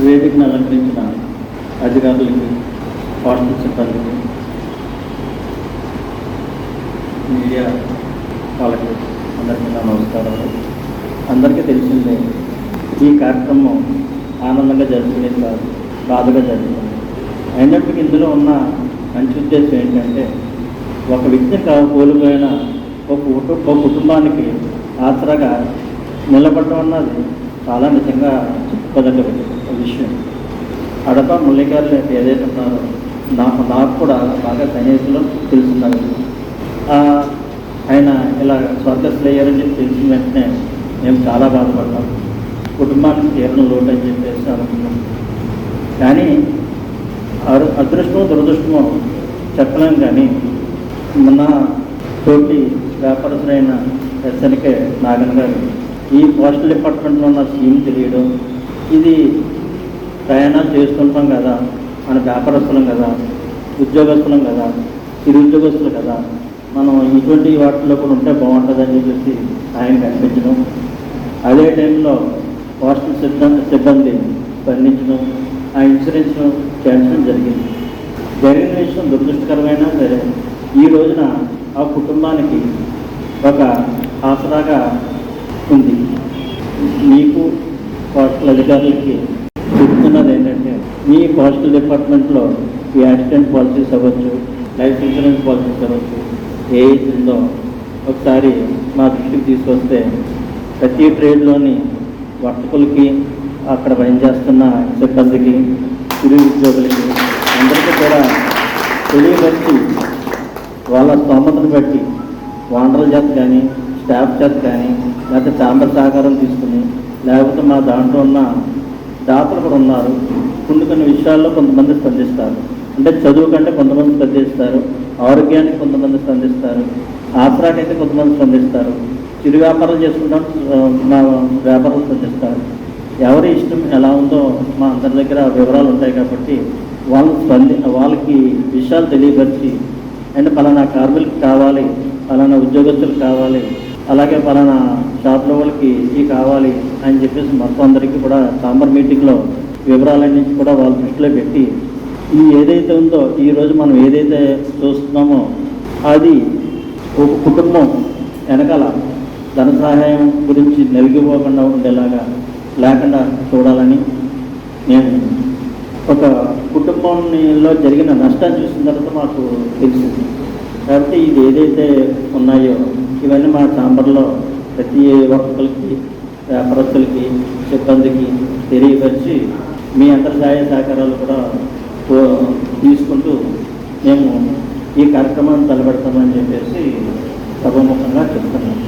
వేదికను అలంకరించిన అధికారులకి హాస్టల్ సిబ్బందికి మీడియా వాళ్ళకి అందరికీ నా నమస్కారాలు. అందరికీ తెలిసిందే ఈ కార్యక్రమం ఆనందంగా జరుపుకునేది కాదు బాధగా జరుగుతుంది. అయినప్పటికీ ఇందులో ఉన్న మంచి ఉద్దేశం ఏంటంటే ఒక వ్యక్తి కోల్పోయిన ఒక ఒక కుటుంబానికి ఆసరాగా నిలబడడం అన్నది చాలా నిజంగా చెప్పుకోదగ్గ విషయం. విషయం అడప ముల్లికారులు ఏదైతే ఉన్నారో నాకు నాకు కూడా బాగా సన్నిహితులు తెలుసున్నారు. ఆయన ఇలా స్వర్గస్థులయ్యారని చెప్పి తెలిసిన వెంటనే మేము చాలా బాధపడ్డాం కుటుంబానికి తీరని లోటు అని చెప్పేసి అనుకున్నాం కానీ అరు అదృష్టమో దురదృష్టమో చెప్పలేం కానీ మన తోటి వ్యాపారస్తులైన ఎస్ఎన్కే నాగన్ గారు ఈ పోస్టల్ డిపార్ట్మెంట్లో ఉన్న స్కీమ్ తెలియడం ఇది ప్రయాణాలు చేస్తుంటాం కదా మన వ్యాపారస్తులం కదా ఉద్యోగస్తులం కదా నిరుద్యోగస్తులు కదా మనం ఇటువంటి వాటిలో కూడా ఉంటే బాగుంటుందని చెప్పేసి ఆయన కనిపించడం. అదే టైంలో హాస్టల్ సిబ్బంది సిబ్బంది స్పందించడం ఆ ఇన్సూరెన్స్ చేయడం జరిగింది. జరిగిన విషయం దురదృష్టకరమైన సరే ఈ రోజున ఆ కుటుంబానికి ఒక ఆసరాగా ఉంది. మీకు హాస్టల్ అధికారులకి చెప్తున్నది ఏంటంటే మీ పోస్టల్ డిపార్ట్మెంట్లో ఈ యాక్సిడెంట్ పాలసీస్ అవ్వచ్చు లైఫ్ ఇన్సూరెన్స్ పాలసీస్ అవ్వచ్చు ఏ ఉందో ఒకసారి మా దృష్టికి తీసుకొస్తే ప్రతి ట్రేడ్లోని వర్తకులకి అక్కడ పనిచేస్తున్న సిబ్బందికి తిరిగి ఉద్యోగులకి అందరికీ కూడా తెలియబట్టి వాళ్ళ స్తోమతను బట్టి ఓనర్ల చేత కానీ స్టాఫ్ చేత కానీ లేకపోతే చాంబర్ సహకారం తీసుకుని లేకపోతే మా దాంట్లో ఉన్న దాతలు కూడా ఉన్నారు. కొన్ని కొన్ని విషయాల్లో కొంతమంది స్పందిస్తారు. అంటే చదువు కంటే కొంతమంది స్పందిస్తారు. ఆరోగ్యానికి కొంతమంది స్పందిస్తారు. ఆసరాకైతే కొంతమంది స్పందిస్తారు. చిరు వ్యాపారం చేసుకుంటాం మా వ్యాపారం స్పందిస్తారు. ఎవరి ఇష్టం ఎలా ఉందో మా అందరి దగ్గర వివరాలు ఉంటాయి కాబట్టి వాళ్ళు స్పంది వాళ్ళకి విషయాలు తెలియపరిచి అండ్ పలానా కార్మికులకు కావాలి పలానా ఉద్యోగస్తులకు కావాలి అలాగే పలానా షాప్లో వాళ్ళకి ఇవి కావాలి అని చెప్పేసి మొత్తం అందరికీ కూడా సాంబర్ మీటింగ్లో వివరాలన్నీ కూడా వాళ్ళ దృష్టిలో పెట్టి ఈ ఏదైతే ఉందో ఈరోజు మనం ఏదైతే చూస్తున్నామో అది ఒక కుటుంబం వెనకాల ధన సహాయం గురించి నలిగిపోకుండా ఉండేలాగా లేకుండా చూడాలని నేను ఒక కుటుంబంలో జరిగిన నష్టాన్ని చూసిన తర్వాత మాకు తెలిసింది కాబట్టి ఇది ఏదైతే ఉన్నాయో ఇవన్నీ మా ఛాంబర్లో ప్రతి ఒక్కరికి వ్యాపారస్తులకి సిబ్బందికి తెలియపరిచి మీ అందరి సహాయ సహకారాలు కూడా తీసుకుంటూ మేము ఈ కార్యక్రమాన్ని తలపెడతామని చెప్పేసి సభముఖంగా చెప్తున్నాం.